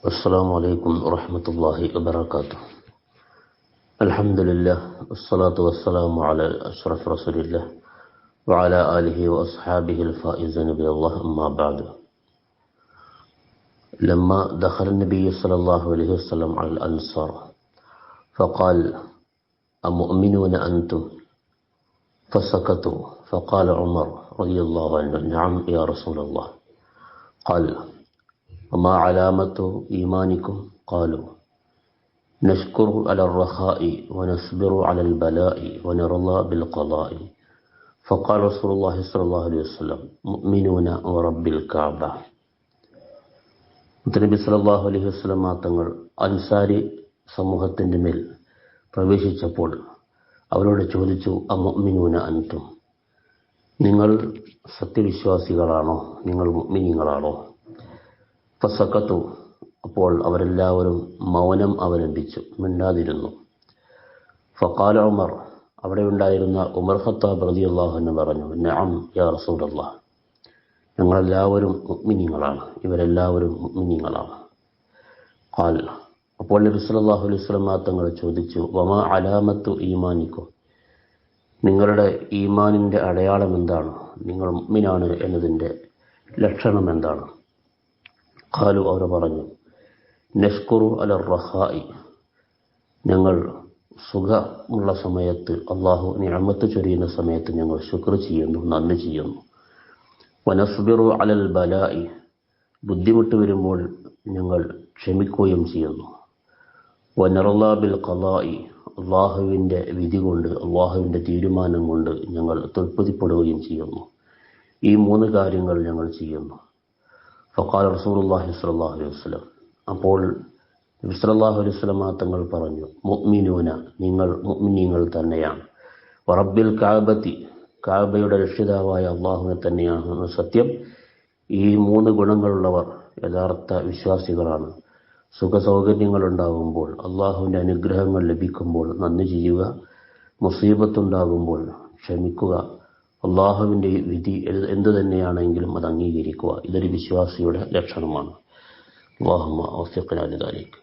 السلام عليكم ورحمة الله وبركاته. الحمد لله والصلاة والسلام على أشرف رسول الله وعلى آله وأصحابه الفائزين بالله أما بعد. لما دخل النبي صلى الله عليه وسلم على الأنصار فقال أمؤمنون أنتم؟ فسكتوا فقال عمر رضي الله عنه نعم يا رسول الله. قال وما علامة إيمانكم قالوا نشكر على الرخاء ونصبر على البلاء ونرضى بالقضاء فقال رسول الله صلى الله عليه وسلم مؤمنون ورب الكعبة മുത്തനബി സല്ലല്ലാഹു അലൈഹി വസല്ലമ തങ്ങൾ അൻസാരി സമൂഹത്തിൻ്റെ മേൽ പ്രവേശിച്ചപ്പോൾ അവരോട് ചോദിച്ചു അമുഅ്മിനൂന അൻതും നിങ്ങൾ സത്യവിശ്വാസികളാണോ നിങ്ങൾ മുഅ്മിനീങ്ങളാണോ ഫസക്കത്തു അപ്പോൾ അവരെല്ലാവരും മൗനം അവലംബിച്ചു. മിണ്ടാതിരുന്നു. ഫക്കാല ഉമർ അവിടെ ഉണ്ടായിരുന്ന ഉമർ ഖത്താബ് റളിയല്ലാഹു അൻഹു പറഞ്ഞു നഅം യാ റസൂലല്ലാഹ്. ഞങ്ങളെല്ലാവരും മുഅ്മിനീങ്ങളാണ്. ഇവരെല്ലാവരും മുഅ്മിനീങ്ങളാണ്. ഖാൽ അപ്പോൾ നബി സല്ലല്ലാഹു അലൈഹി വസല്ലം തങ്ങൾ ചോദിച്ചു വമാ അലാമത്തു ഈമാനിക്കും? നിങ്ങളുടെ ഈമാനിന്റെ അടയാളം എന്താണ്? നിങ്ങൾ മുഅ്മിനാണ് എന്നതിന്റെ ലക്ഷണം എന്താണ്? ഖാലു അവർ പറഞ്ഞു നഷ്കുറു അല റഹായി. ഞങ്ങൾ സുഖമുള്ള സമയത്ത് അള്ളാഹു നിഅമത്ത് ചൊരിയുന്ന സമയത്ത് ഞങ്ങൾ ശുക്ർ ചെയ്യുന്നു നന്ദി ചെയ്യുന്നു. വനസ്ബിറു അലൽ ബലായി. ബുദ്ധിമുട്ട് വരുമ്പോൾ ഞങ്ങൾ ക്ഷമിക്കുകയും ചെയ്യുന്നു. വനറല്ലാ ബിൽ കലായി അള്ളാഹുവിന്റെ വിധി കൊണ്ട് അള്ളാഹുവിന്റെ തീരുമാനം കൊണ്ട് ഞങ്ങൾ തൃപ്തിപ്പെടുകയും ചെയ്യുന്നു. ഈ മൂന്ന് കാര്യങ്ങൾ ഞങ്ങൾ ചെയ്യുന്നു. ഫക്കാൽ റസൂലുള്ളാഹി സ്വല്ലല്ലാഹു അലൈഹി വസല്ലം അപ്പോൾ അലൈഹി വസല്ലം തങ്ങൾ പറഞ്ഞു മുഅ്മിനൂന നിങ്ങൾ മുഅ്മിനീങ്ങൾ തന്നെയാണ്. വറബ്ബിൽ കാബത്തി കാബയുടെ രക്ഷിതാവായ അള്ളാഹുവിനെ തന്നെയാണ് സത്യം. ഈ മൂന്ന് ഗുണങ്ങളുള്ളവർ യഥാർത്ഥ വിശ്വാസികളാണ്. സുഖസൗകര്യങ്ങൾ ഉണ്ടാകുമ്പോൾ അള്ളാഹുവിന്റെ അനുഗ്രഹങ്ങൾ ലഭിക്കുമ്പോൾ നന്ദി ചെയ്യുക. മുസീബത്തുണ്ടാകുമ്പോൾ ക്ഷമിക്കുക. അള്ളാഹുവിന്റെ വിധി എന്തു തന്നെയാണെങ്കിലും അത് അംഗീകരിക്കുക. ഇതൊരു വിശ്വാസിയുടെ ലക്ഷണമാണ്. അള്ളാഹുമ്മ ഔഫിഖ്നാ ലിദാലിക്